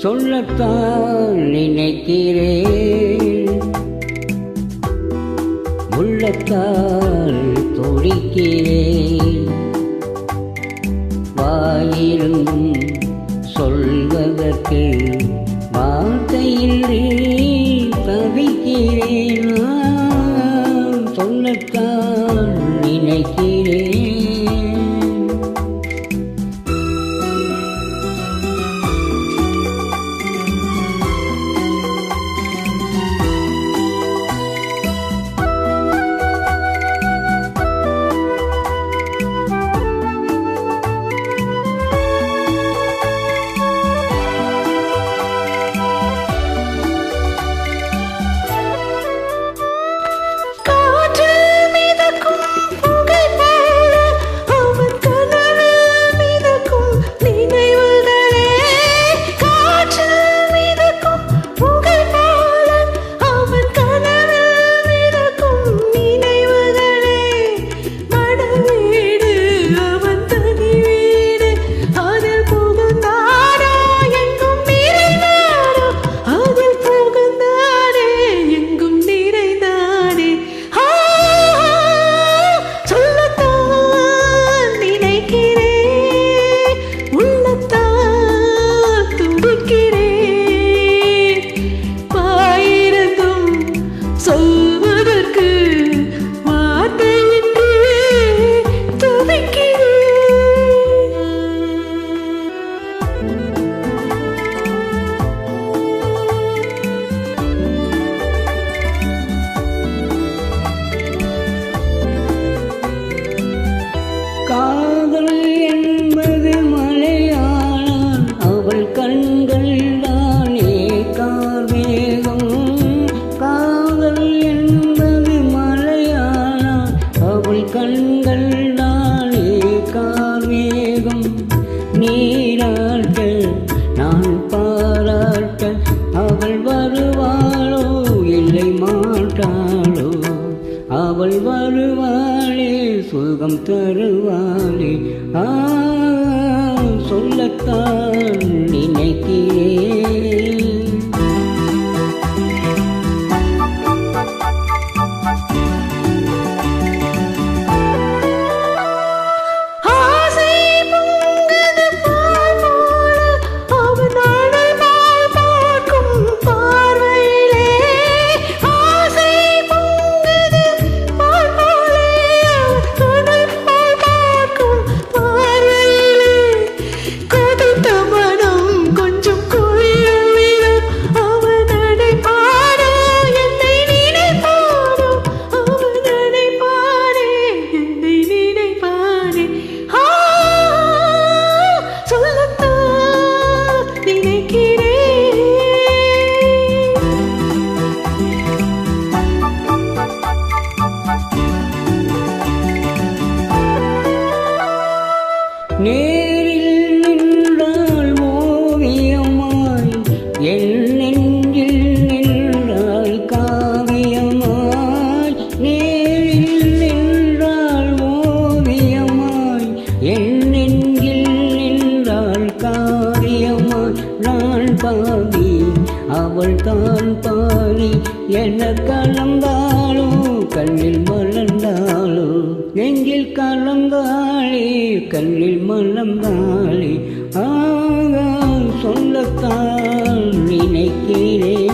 சொல்லத்தான் நினைக்கிறேன். உள்ளத்தால் துடிக்கிறேன். வாயிருந்தும் சொல்வதற்கு வார்த்தையின்றி தவிக்கிறேன். சொல்லத்தான் நினைக்கிறேன். வருவாளே சுகம் தருவாளே ஆ சொல்லத்தான் நினைக்கிறேன். நேரில் நின்றாள் ஓவியமாய் என் நெஞ்சில் நின்றாள் காவியமாய். நேரில் நின்றாள் ஓவியமாய் என் நெஞ்சில் நின்றாள் காவியமாய். நான் பாவி அவள் தான் பாவி என கலந்தாளோ கண்ணில் மலர்ந்தாளோ நெஞ்சில் கலந்தாள் கண்ணில் மலர்ந்தாளே ஆக சொல்லத்தான் நினைக்கிறேன்.